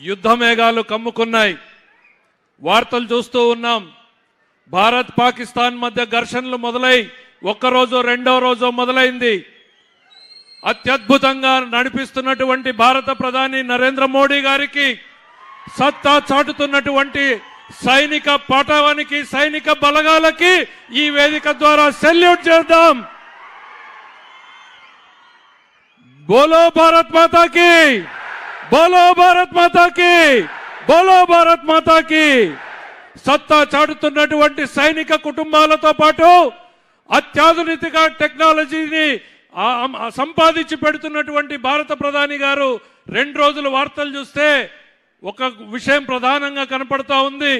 యుద్ధ మేఘాలు కమ్ముకున్నాయి. వార్తలు చూస్తూ ఉన్నాం. భారత్ పాకిస్తాన్ మధ్య ఘర్షణలు మొదలై ఒక్కరోజు రెండో రోజు మొదలైంది. అత్యద్భుతంగా నడిపిస్తున్నటువంటి భారత ప్రధాని నరేంద్ర మోడీ గారికి సత్తా చాటుతున్నటువంటి సైనిక పటవానికి సైనిక బలగాలకి ఈ వేదిక ద్వారా సెల్యూట్ చేద్దాం. బోలో భారత్ మాతాకి! బోలో భారత్ మాతాకి బోలో భారత్ మాతాకి. సత్తా చాటుతున్నటువంటి సైనిక కుటుంబాలతో పాటు అత్యాధునిక టెక్నాలజీని సంపాదించి పెడుతున్నటువంటి భారత ప్రధాని గారు రెండు రోజులు వార్తలు చూస్తే ఒక విషయం ప్రధానంగా కనపడతా ఉంది.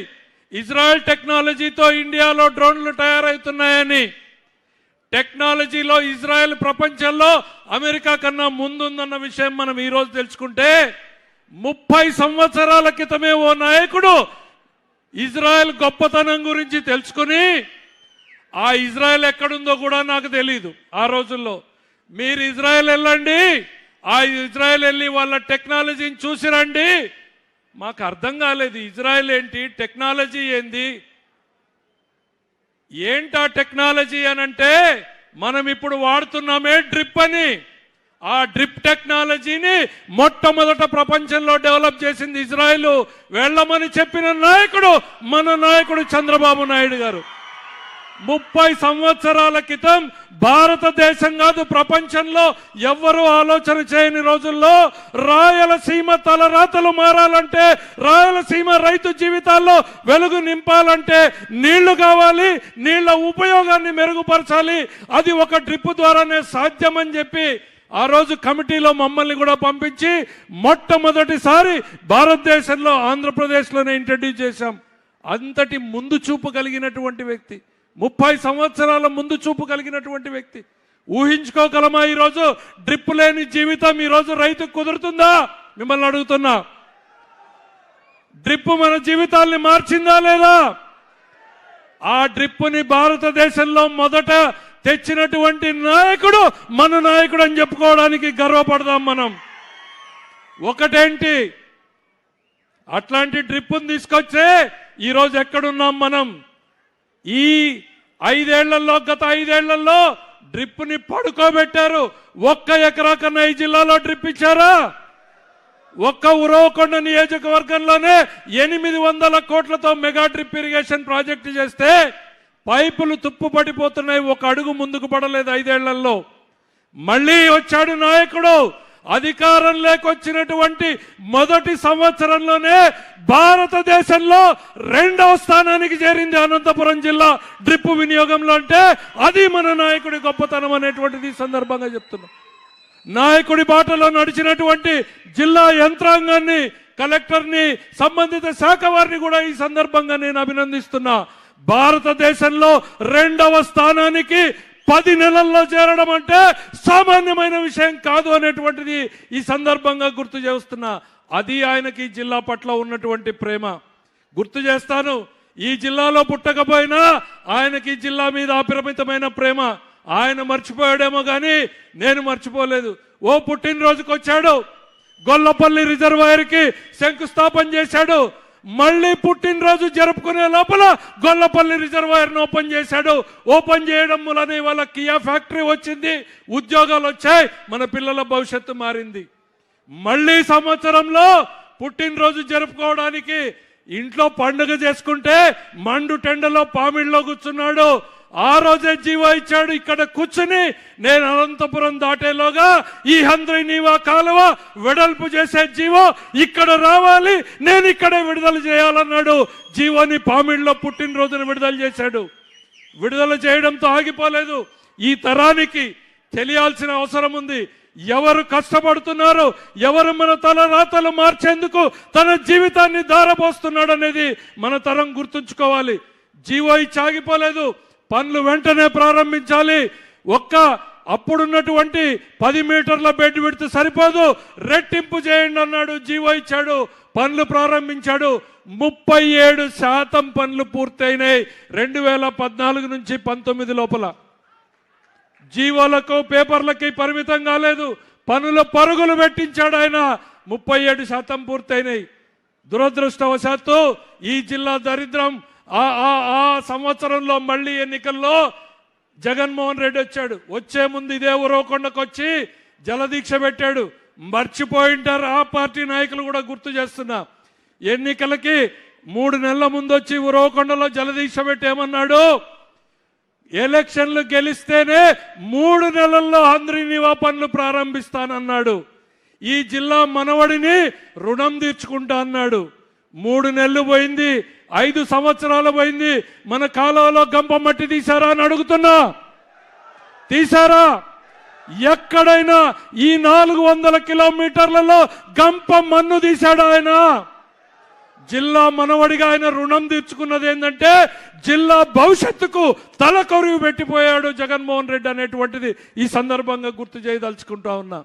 ఇజ్రాయెల్ టెక్నాలజీతో ఇండియాలో డ్రోన్లు తయారవుతున్నాయని టెక్నాలజీలో ఇజ్రాయెల్ ప్రపంచంలో అమెరికా కన్నా ముందుందన్న విషయం మనం ఈరోజు తెలుసుకుంటే ముప్పై సంవత్సరాల క్రితమే ఓ నాయకుడు ఇజ్రాయెల్ గొప్పతనం గురించి తెలుసుకుని ఆ ఇజ్రాయెల్ ఎక్కడుందో కూడా నాకు తెలియదు ఆ రోజుల్లో. మీరు ఇజ్రాయెల్ వెళ్ళండి ఆ ఇజ్రాయెల్ వెళ్ళి వాళ్ళ టెక్నాలజీని చూసి రండి. మాకు అర్థం కాలేదు ఇజ్రాయెల్ ఏంటి టెక్నాలజీ ఏంది? ఏంటా టెక్నాలజీ అని అంటే మనం ఇప్పుడు వాడుతున్నామే డ్రిప్ అని. ఆ డ్రిప్ టెక్నాలజీని మొట్టమొదట ప్రపంచంలో డెవలప్ చేసింది ఇజ్రాయెల్. వెళ్ళమని చెప్పిన నాయకుడు మన నాయకుడు చంద్రబాబు నాయుడు గారు. ముప్పై సంవత్సరాల క్రితం భారతదేశం కాదు ప్రపంచంలో ఎవ్వరూ ఆలోచన చేయని రోజుల్లో రాయలసీమ తలరాతలు మారాలంటే రాయలసీమ రైతు జీవితాల్లో వెలుగు నింపాలంటే నీళ్ళు కావాలి నీళ్ళ ఉపయోగాన్ని మెరుగుపరచాలి. అది ఒక డ్రిప్ ద్వారానే సాధ్యమని చెప్పి ఆ రోజు కమిటీలో మమ్మల్ని కూడా పంపించి మొట్టమొదటిసారి భారతదేశంలో ఆంధ్రప్రదేశ్లోనే ఇంట్రడ్యూస్ చేశాం. అంతటి ముందు చూపు కలిగినటువంటి వ్యక్తి ముప్పై సంవత్సరాల ముందు చూపు కలిగినటువంటి వ్యక్తి. ఊహించుకోగలమా ఈరోజు? డ్రిప్ లేని జీవితం ఈరోజు రైతుకు కుదురుతుందా? మిమ్మల్ని అడుగుతున్నా. డ్రిప్ మన జీవితాల్ని మార్చిందా లేదా? ఆ డ్రిప్పుని భారతదేశంలో మొదట తెచ్చినటువంటి నాయకుడు మన నాయకుడు అని చెప్పుకోవడానికి గర్వపడదాం మనం. ఒకటేంటి? అట్లాంటి డ్రిప్ను తీసుకొచ్చే ఈరోజు ఎక్కడున్నాం మనం? ఈ ఐదేళ్ళలో గత ఐదేళ్ళలో డ్రిప్ని పడుకోబెట్టారు. ఒక్క ఎకరా కన్నా ఈ జిల్లాలో డ్రిప్ ఇచ్చారా? ఒక్క ఉరవకొండ నియోజకవర్గంలోనే ఎనిమిది వందల కోట్లతో మెగా డ్రిప్ ఇరిగేషన్ ప్రాజెక్టు చేస్తే పైపులు తుప్పుపడిపోతున్నాయి ఒక అడుగు ముందుకు పడలేదు ఐదేళ్ళలో. మళ్ళీ వచ్చాడు నాయకుడు. అధికారం లేకొచ్చినటువంటి మొదటి సంవత్సరంలోనే భారతదేశంలో రెండవ స్థానానికి చేరింది అనంతపురం జిల్లా. డ్రిప్ వినియోగంలో అంటే అది మన నాయకుడి గొప్పతనం అనేటువంటిది ఈ సందర్భంగా చెప్తున్నాం. నాయకుడి బాటలో నడిచినటువంటి జిల్లా యంత్రాంగాన్ని కలెక్టర్ని సంబంధిత శాఖ వారిని కూడా ఈ సందర్భంగా నేను అభినందిస్తున్నా. భారతదేశంలో రెండవ స్థానానికి పది నెలల్లో చేరడం అంటే సామాన్యమైన విషయం కాదు అనేటువంటిది ఈ సందర్భంగా గుర్తు చేస్తున్నా. అది ఆయనకి జిల్లా పట్ల ఉన్నటువంటి ప్రేమ. గుర్తు చేస్తాను ఈ జిల్లాలో పుట్టకపోయినా ఆయనకి జిల్లా మీద అపరిమితమైన ప్రేమ. ఆయన మర్చిపోయాడేమో కానీ నేను మర్చిపోలేదు. ఓ పుట్టినరోజుకి వచ్చాడు గొల్లపల్లి రిజర్వాయర్కి శంకుస్థాపన చేశాడు. మళ్ళీ పుట్టినరోజు జరుపుకునే లోపల గొల్లపల్లి రిజర్వాయర్ను ఓపెన్ చేశాడు. ఓపెన్ చేయడం వలన ఇవాళ కియా ఫ్యాక్టరీ వచ్చింది. ఉద్యోగాలు వచ్చాయి. మన పిల్లల భవిష్యత్తు మారింది. మళ్ళీ సంవత్సరంలో పుట్టినరోజు జరుపుకోవడానికి ఇంట్లో పండుగ చేసుకుంటే మండు టెండలో పామిడిలో కూర్చున్నాడు. ఆ రోజే జీవో ఇచ్చాడు ఇక్కడ కూర్చుని. నేను అనంతపురం దాటేలోగా ఈ హంద్రి నీవా కాలువ వెడల్పు చేసే జీవో ఇక్కడ రావాలి. నేను ఇక్కడే విడుదల చేయాలన్నాడు. జీవోని పామిడిలో పుట్టినరోజున విడుదల చేశాడు. విడుదల చేయడంతో ఆగిపోలేదు. ఈ తరానికి తెలియాల్సిన అవసరం ఉంది. ఎవరు కష్టపడుతున్నారు ఎవరు మన తల రాతలు మార్చేందుకు తన జీవితాన్ని దారపోస్తున్నాడు అనేది మన తరం గుర్తుంచుకోవాలి. జీవో ఇచ్చి ఆగిపోలేదు. పనులు వెంటనే ప్రారంభించాలి. ఒక్క అప్పుడున్నటువంటి పది మీటర్ల బెడ్ విడితే సరిపోదు. రెట్టింపు చేయండి అన్నాడు జీవో ఇచ్చాడు పనులు ప్రారంభించాడు. ముప్పై ఏడు శాతం పనులు పూర్తయినాయి. రెండు వేల పద్నాలుగు నుంచి పంతొమ్మిది లోపల. జీవోలకు పేపర్లకి పరిమితం కాలేదు. పనుల పరుగులు పెట్టించాడు ఆయన. ముప్పై ఏడు శాతం పూర్తయినాయి. దురదృష్టవశాత్తు ఈ జిల్లా దరిద్రం ఆ ఆ ఆ సంవత్సరంలో మళ్ళీ ఎన్నికల్లో జగన్మోహన్ రెడ్డి వచ్చాడు. వచ్చే ముందు ఇదే ఉరవకొండకు వచ్చి జలదీక్ష పెట్టాడు. మర్చిపోయింటారు ఆ పార్టీ నాయకులు కూడా గుర్తు చేస్తున్నా. ఎన్నికలకి మూడు నెలల ముందు వచ్చి ఉరవకొండలో జలదీక్ష పెట్టేమన్నాడు? ఎలక్షన్లు గెలిస్తేనే మూడు నెలల్లో అందరినివా పనులు ప్రారంభిస్తానన్నాడు. ఈ జిల్లా మనవడిని రుణం తీర్చుకుంటా అన్నాడు. మూడు నెలలు పోయింది. ఐదు సంవత్సరాలు పోయింది. మన కాలంలో గంప మట్టి తీశారా అని అడుగుతున్నా. తీశారా? ఎక్కడైనా ఈ నాలుగు వందల కిలోమీటర్లలో గంప మన్ను తీశాడు ఆయన? జిల్లా మనవడిగా ఆయన రుణం తీర్చుకున్నది ఏంటంటే జిల్లా భవిష్యత్తుకు తల కొరువు పెట్టిపోయాడు జగన్మోహన్ రెడ్డి అనేటువంటిది ఈ సందర్భంగా గుర్తు చేయదలుచుకుంటా ఉన్నా.